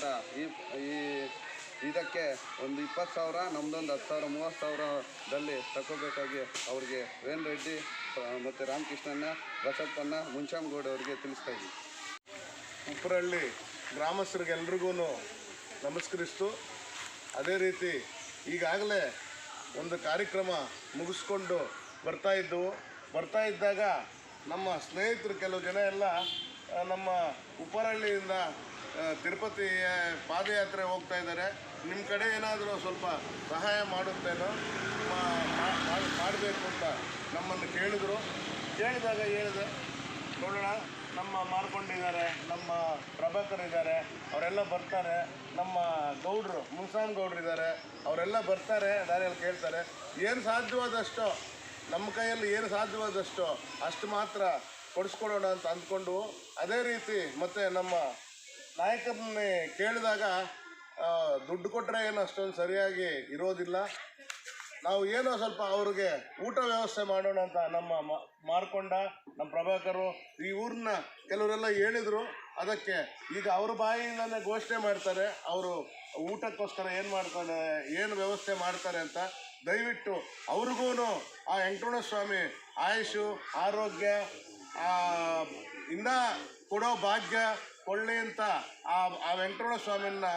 ಆಗಿರ್ತಕ್ಕಂಥ ಈ ಇದಕ್ಕೆ ಒಂದು ಇಪ್ಪತ್ತು ಸಾವಿರ ನಮ್ಮದೊಂದು ಹತ್ತು ಸಾವಿರ, ಮೂವತ್ತು ಸಾವಿರದಲ್ಲಿ ತಗೋಬೇಕಾಗಿ ಅವ್ರಿಗೆ ವೇನ್ ರೆಡ್ಡಿ ಮತ್ತು ರಾಮಕೃಷ್ಣನ ಬಸಪ್ಪನ್ನ ಮುಂಚಾಮಗೌಡ ಅವರಿಗೆ ತಿಳಿಸ್ತಾ ಇದ್ದೀವಿ ಉಪ್ಪರಹಳ್ಳಿ ಗ್ರಾಮಸ್ಥರಿಗೆಲ್ರಿಗೂ ನಮಸ್ಕರಿಸ್ತು. ಅದೇ ರೀತಿ ಈಗಾಗಲೇ ಒಂದು ಕಾರ್ಯಕ್ರಮ ಮುಗಿಸ್ಕೊಂಡು ಬರ್ತಾ ಇದ್ದವು. ಬರ್ತಾ ಇದ್ದಾಗ ನಮ್ಮ ಸ್ನೇಹಿತರು ಕೆಲವು ಜನ ಎಲ್ಲ ನಮ್ಮ ಉಪ್ಪರಹಳ್ಳಿಯಿಂದ ತಿರುಪತಿ ಪಾದಯಾತ್ರೆ ಹೋಗ್ತಾ ಇದ್ದಾರೆ. ನಿಮ್ಮ ಕಡೆ ಏನಾದರೂ ಸ್ವಲ್ಪ ಸಹಾಯ ಮಾಡುತ್ತೇನೋ? ಮಾಡಬೇಕು ಅಂತ ನಮ್ಮನ್ನು ಕೇಳಿದ್ರು. ಕೇಳಿದಾಗ ಹೇಳಿದೆ, ನೋಡೋಣ, ನಮ್ಮ ಮಾರ್ಕೊಂಡಿದ್ದಾರೆ, ನಮ್ಮ ಪ್ರಭಾಕರ್ ಇದ್ದಾರೆ ಅವರೆಲ್ಲ ಬರ್ತಾರೆ. ನಮ್ಮ ಗೌಡ್ರು, ಮುನ್ಸಾನ್ ಗೌಡ್ರು ಇದ್ದಾರೆ, ಅವರೆಲ್ಲ ಬರ್ತಾರೆ, ದಾರಿಯಲ್ಲಿ ಕೇಳ್ತಾರೆ. ಏನು ಸಾಧ್ಯವಾದಷ್ಟು, ನಮ್ಮ ಕೈಯಲ್ಲಿ ಏನು ಸಾಧ್ಯವಾದಷ್ಟು ಅಷ್ಟು ಮಾತ್ರ ಕೊಡಿಸ್ಕೊಡೋಣ ಅಂತ ಅಂದ್ಕೊಂಡು, ಅದೇ ರೀತಿ ಮತ್ತು ನಮ್ಮ ನಾಯಕರನ್ನೇ ಕೇಳಿದಾಗ ದುಡ್ಡು ಕೊಟ್ಟರೆ ಏನು ಅಷ್ಟೊಂದು ಸರಿಯಾಗಿ ಇರೋದಿಲ್ಲ. ನಾವು ಏನೋ ಸ್ವಲ್ಪ ಅವ್ರಿಗೆ ಊಟ ವ್ಯವಸ್ಥೆ ಮಾಡೋಣ ಅಂತ ನಮ್ಮ ಮಾರ್ಕೊಂಡ, ನಮ್ಮ ಪ್ರಭಾಕರು, ಈ ಊರನ್ನ ಕೆಲವರೆಲ್ಲ ಹೇಳಿದರು. ಅದಕ್ಕೆ ಈಗ ಅವ್ರ ಬಾಯಿಂದನೇ ಘೋಷಣೆ ಮಾಡ್ತಾರೆ, ಅವರು ಊಟಕ್ಕೋಸ್ಕರ ಏನು ಮಾಡ್ತಾರೆ, ಏನು ವ್ಯವಸ್ಥೆ ಮಾಡ್ತಾರೆ ಅಂತ. ದಯವಿಟ್ಟು ಅವ್ರಿಗೂ ಆ ವೆಂಕಟರಮಣ ಸ್ವಾಮಿ ಆಯುಷು, ಆರೋಗ್ಯ ಇನ್ನ ಕೊಡೋ ಭಾಗ್ಯ ಕೊಳ್ಳಿ ಅಂತ ಆ ಆ ವೆಂಕಟರಮಣ ಸ್ವಾಮಿಯನ್ನ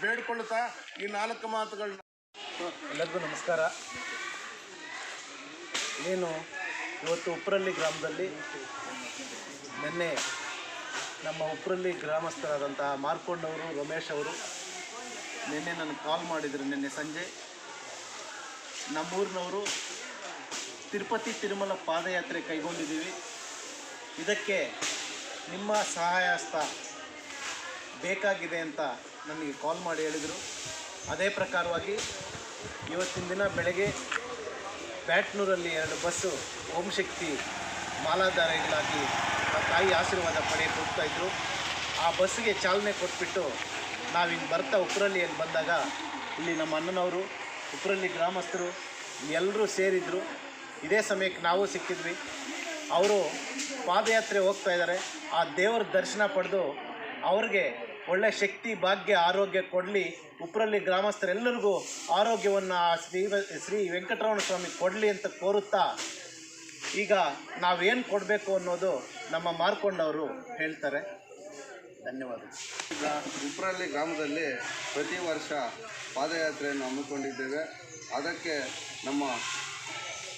ಬೇಡ್ಕೊಳ್ತಾ ಈ ನಾಲ್ಕು ಮಾತುಗಳನ್ನ ಎಲ್ಲರಿಗೂ ನಮಸ್ಕಾರ. ನೀನು ಇವತ್ತು ಉಪ್ರಳ್ಳಿ ಗ್ರಾಮದಲ್ಲಿ ನಿನ್ನೆ ನಮ್ಮ ಉಪ್ರಳ್ಳಿ ಗ್ರಾಮಸ್ಥರಾದಂತಹ ಮಾರ್ಕೊಂಡವರು ರಮೇಶ್ ಅವರು ನಿನ್ನೆ ನನಗೆ ಕಾಲ್ ಮಾಡಿದರು ನಿನ್ನೆ ಸಂಜೆ. ನಮ್ಮೂರಿನವರು ತಿರುಪತಿ ತಿರುಮಲ ಪಾದಯಾತ್ರೆ ಕೈಗೊಂಡಿದ್ದೀವಿ. ಇದಕ್ಕೆ ನಿಮ್ಮ ಸಹಾಯ ಹಸ್ತ ಬೇಕಾಗಿದೆ ಅಂತ ನನಗೆ ಕಾಲ್ ಮಾಡಿ ಹೇಳಿದರು. ಅದೇ ಪ್ರಕಾರವಾಗಿ ಇವತ್ತಿನ ದಿನ ಬೆಳಗ್ಗೆ ಬ್ಯಾಟ್ನೂರಲ್ಲಿ ಎರಡು ಬಸ್ಸು ಓಂ ಶಕ್ತಿ ಮಾಲಾಧಾರೆಗಳಾಗಿ ತಾಯಿ ಆಶೀರ್ವಾದ ಪಡೆಯಕ್ಕೆ ಹೋಗ್ತಾಯಿದ್ರು ಆ ಬಸ್ಸಿಗೆ ಚಾಲನೆ ಕೊಟ್ಬಿಟ್ಟು ನಾವಿಂಗೆ ಬರ್ತಾ ಉಪ್ರಳ್ಳಿಯಲ್ಲಿ ಬಂದಾಗ ಇಲ್ಲಿ ನಮ್ಮ ಅಣ್ಣನವರು ಉಪ್ರಲ್ಲಿ ಗ್ರಾಮಸ್ಥರು ಎಲ್ಲರೂ ಸೇರಿದ್ರು. ಇದೇ ಸಮಯಕ್ಕೆ ನಾವು ಸಿಕ್ಕಿದ್ವಿ. ಅವರು ಪಾದಯಾತ್ರೆ ಹೋಗ್ತಾ ಇದ್ದಾರೆ. ಆ ದೇವರ ದರ್ಶನ ಪಡೆದು ಅವ್ರಿಗೆ ಒಳ್ಳೆ ಶಕ್ತಿ, ಭಾಗ್ಯ, ಆರೋಗ್ಯ ಕೊಡಲಿ. ಉಪ್ರಲ್ಲಿ ಗ್ರಾಮಸ್ಥರೆಲ್ಲರಿಗೂ ಆರೋಗ್ಯವನ್ನು ಶ್ರೀ ಶ್ರೀ ವೆಂಕಟರಮಣ ಸ್ವಾಮಿ ಕೊಡಲಿ ಅಂತ ಕೋರುತ್ತಾ ಈಗ ನಾವೇನು ಕೊಡಬೇಕು ಅನ್ನೋದು ನಮ್ಮ ಮಾರ್ಕೊಂಡವರು ಹೇಳ್ತಾರೆ. ಧನ್ಯವಾದ ಈಗ ಉಪ್ರಹಳ್ಳಿ ಗ್ರಾಮದಲ್ಲಿ ಪ್ರತಿ ವರ್ಷ ಪಾದಯಾತ್ರೆಯನ್ನು ಹಮ್ಮಿಕೊಂಡಿದ್ದೇವೆ. ಅದಕ್ಕೆ ನಮ್ಮ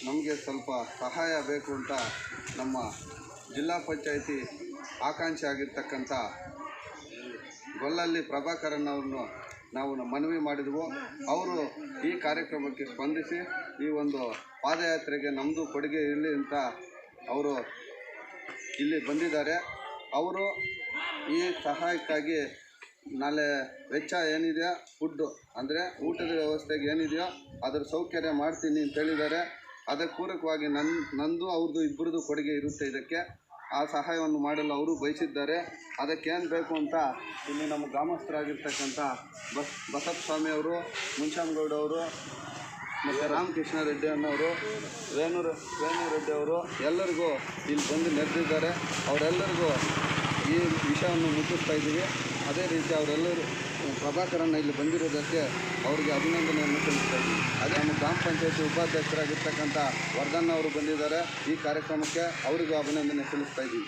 ನಮಗೆ ಸ್ವಲ್ಪ ಸಹಾಯ ಬೇಕು ಅಂತ ನಮ್ಮ ಜಿಲ್ಲಾ ಪಂಚಾಯಿತಿ ಆಕಾಂಕ್ಷಿ ಆಗಿರ್ತಕ್ಕಂಥ ಗೊಲ್ಲಲ್ಲಿ ಪ್ರಭಾಕರನ್ ಅವ್ರನ್ನು ನಾವು ಮನವಿ ಮಾಡಿದೆವು. ಅವರು ಈ ಕಾರ್ಯಕ್ರಮಕ್ಕೆ ಸ್ಪಂದಿಸಿ, ಈ ಒಂದು ಪಾದಯಾತ್ರೆಗೆ ನಮ್ಮದು ಕೊಡುಗೆ ಇರಲಿ ಅಂತ ಅವರು ಇಲ್ಲಿ ಬಂದಿದ್ದಾರೆ. ಅವರು ಈ ಸಹಾಯಕ್ಕಾಗಿ ನಾಳೆ ವೆಚ್ಚ ಏನಿದೆಯೋ ಫುಡ್ಡು ಅಂದರೆ ಊಟದ ವ್ಯವಸ್ಥೆಗೆ ಏನಿದೆಯೋ ಅದರ ಸೌಕರ್ಯ ಮಾಡ್ತೀನಿ ಅಂತ ಹೇಳಿದ್ದಾರೆ. ಅದಕ್ಕೆ ಪೂರಕವಾಗಿ ನನ್ನ ನಂದು ಅವ್ರದ್ದು ಇಬ್ಬರದ್ದು ಕೊಡುಗೆ ಇರುತ್ತೆ ಇದಕ್ಕೆ. ಆ ಸಹಾಯವನ್ನು ಮಾಡಲು ಅವರು ಬಯಸಿದ್ದಾರೆ. ಅದಕ್ಕೇನು ಬೇಕು ಅಂತ ಇಲ್ಲಿ ನಮ್ಮ ಗ್ರಾಮಸ್ಥರಾಗಿರ್ತಕ್ಕಂಥ ಬಸ್ ಬಸಪ್ಪ ಸ್ವಾಮಿ ಅವರು ಮುನ್ಶಾಮಗೌಡ ಅವರು, ಮತ್ತು ರಾಮಕೃಷ್ಣ ರೆಡ್ಡಿ ಅನ್ನೋರು ರೇಣು ರೇಣು ರೆಡ್ಡಿ ಅವರು ಎಲ್ಲರಿಗೂ ಇಲ್ಲಿ ಬಂದು ನೆರೆದಿದ್ದಾರೆ. ಅವರೆಲ್ಲರಿಗೂ ಈ ವಿಷಯವನ್ನು ಮುಟ್ಟಿಸ್ತಾ ಇದ್ದೀವಿ. ಅದೇ ರೀತಿ ಅವರೆಲ್ಲರೂ ಪ್ರಭಾಕರನ್ನು ಇಲ್ಲಿ ಬಂದಿರೋದಕ್ಕೆ ಅವರಿಗೆ ಅಭಿನಂದನೆಯನ್ನು ಸಲ್ಲಿಸ್ತಾ ಇದ್ದೀವಿ ಅದೇ ನಮ್ಮ ಗ್ರಾಮ ಪಂಚಾಯತಿ ಉಪಾಧ್ಯಕ್ಷರಾಗಿರ್ತಕ್ಕಂಥ ವರ್ಧನ್ ಅವರು ಬಂದಿದ್ದಾರೆ. ಈ ಕಾರ್ಯಕ್ರಮಕ್ಕೆ ಅವರಿಗೂ ಅಭಿನಂದನೆ ಸಲ್ಲಿಸ್ತಾ ಇದ್ದೀವಿ